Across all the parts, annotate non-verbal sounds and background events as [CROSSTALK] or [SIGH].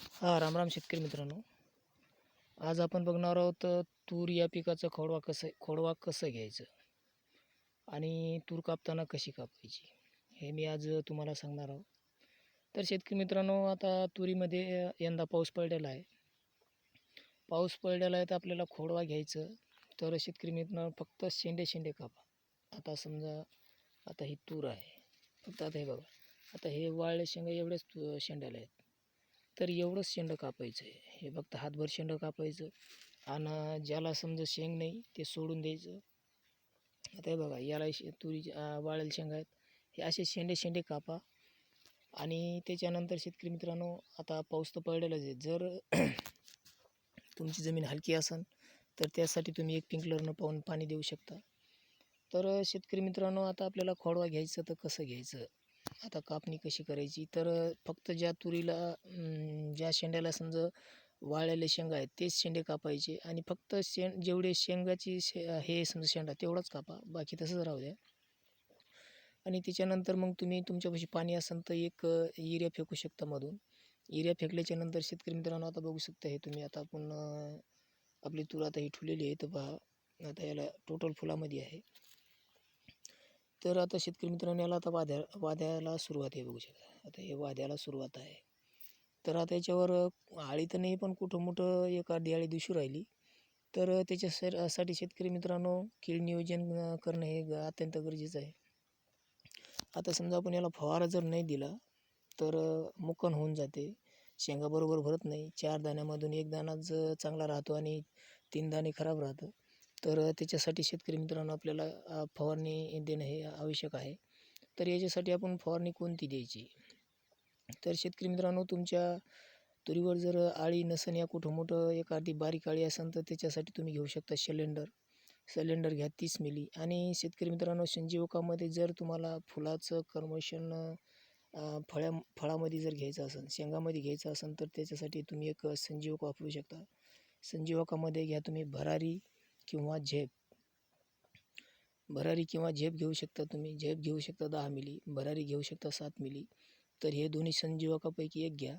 हा राम राम शेतकरी मित्रांनो. आज आपण बघणार आहोत तूर या पिकाचं खोडवा कसं खोडवा कसं घ्यायचं? आणि तूर कापताना कशी कापायची? हे मी आज तुम्हाला सांगणार आहोत. तर शेतकरी मित्रांनो आता तुरीमध्ये यंदा पाऊस पडलेला आहे. पाऊस पडलेला आहे तर आपल्याला खोडवा घ्यायचं. तर शेतकरी मित्रांनो फक्त शेंडे शेंडे कापा. आता समजा आता ही तूर आहे. फक्त आता हे बघा. आता हे वाळले शेंगा एवढेच तू शेंड्याला आहेत. तर एवढंच शेंडं कापायचं आहे. हे फक्त हातभर शेंडं कापायचं आणि ज्याला समजा शेंग नाही ते सोडून द्यायचं. आता हे बघा याला शे तुरी वाळेल शेंगा आहेत. हे असे शेंडे शेंडे कापा. आणि त्याच्यानंतर शेतकरी मित्रांनो आता पाऊस तर पडलेलाच आहे. जर [CLEARS THROAT] तुमची जमीन हलकी असेल तर त्यासाठी तुम्ही एक पिंकलरनं पाहून पाणी देऊ शकता. तर शेतकरी मित्रांनो आता आपल्याला खोडवा घ्यायचं तर कसं घ्यायचं? आता कापणी कशी करायची? तर फक्त ज्या तुरीला ज्या शेंड्याला समजा वाळलेले शेंगा आहेत तेच शेंडे कापायचे आणि फक्त शें जेवढे शेंगाची शे हे समजा शेंडा तेवढाच कापा बाकी तसंच राहू द्या. आणि त्याच्यानंतर मग तुम्ही तुमच्यापाशी पाणी असेल तर एक युरिया फेकू शकता मधून. युरिया फेकल्याच्यानंतर शेतकरी मित्रांनो आता बघू शकता हे तुम्ही आता आपण आपली तूर आता ही ठुलेली आहे तर पहा आता याला टोटल फुलामध्ये आहे. तर आता शेतकरी मित्रांनो याला आता वाद्या वाद्याला सुरुवात आहे बघू शकता. आता हे वाद्याला सुरुवात आहे. तर आता याच्यावर आळी तर नाही पण कुठं मोठं एक अर्धी आळी दिसू राहिली. तर त्याच्या साठी शेतकरी मित्रांनो कीड नियोजन करणं हे ग- अत्यंत गरजेचं आहे. आता समजा आपण याला फवारा जर नाही दिला तर मुकन होऊन जाते. शेंगा बरोबर भरत नाही. चार दाण्यामधून एक दाणाच चांगला राहतो आणि तीन दाणे खराब राहतं. तर त्याच्यासाठी शेतकरी मित्रांनो आपल्याला फवारणी देणं हे आवश्यक आहे. तर याच्यासाठी आपण फवारणी कोणती द्यायची? तर शेतकरी मित्रांनो तुमच्या तुरीवर जर आळी नसेल या कुठं मोठं एखादी बारीक आळी असेल तर त्याच्यासाठी तुम्ही घेऊ शकता सिलेंडर. सिलेंडर घ्या तीस मिली. आणि शेतकरी मित्रांनो संजीवकामध्ये जर तुम्हाला फुलाचं कर्मोशन फळ्या फळामध्ये जर घ्यायचं असेल शेंगामध्ये घ्यायचं असेल तर त्याच्यासाठी तुम्ही एक संजीवक वापरू शकता. संजीवकामध्ये घ्या तुम्ही भरारी किंवा झेप. भरारी किंवा झेप घेऊ शकता तुम्ही. झेप घेऊ शकता दहा मिली भरारी घेऊ शकता सात मिली. तर हे दोन्ही संजीवकापैकी एक घ्या.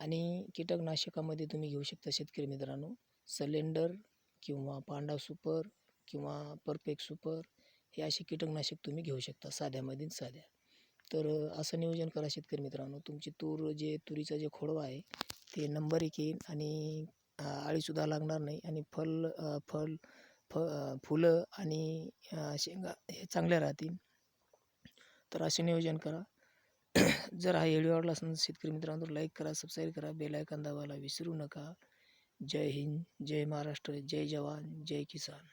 आणि कीटकनाशकामध्ये तुम्ही घेऊ शकता शेतकरी मित्रांनो सलेंडर किंवा पांडा सुपर किंवा परफेक्ट सुपर हे असे कीटकनाशक तुम्ही घेऊ शकता साध्यामध्ये साध्या. तर असं नियोजन करा शेतकरी मित्रांनो. तुमची तूर जे तुरीचा जे खोडवा आहे ते नंबर एक येईल आणि अ, आळीसुद्धा लागणार नाही आणि फल फल फ फुलं आणि शेंगा हे चांगल्या राहतील. तर असे नियोजन करा. [CLEARS THROAT] जर हा व्हिडिओ आवडला असेल तर शेतकरी मित्रांनो लाईक करा सबस्क्राईब करा बेल आयकॉन दाबायला विसरू नका. जय हिंद जय महाराष्ट्र जय जवान जय किसान.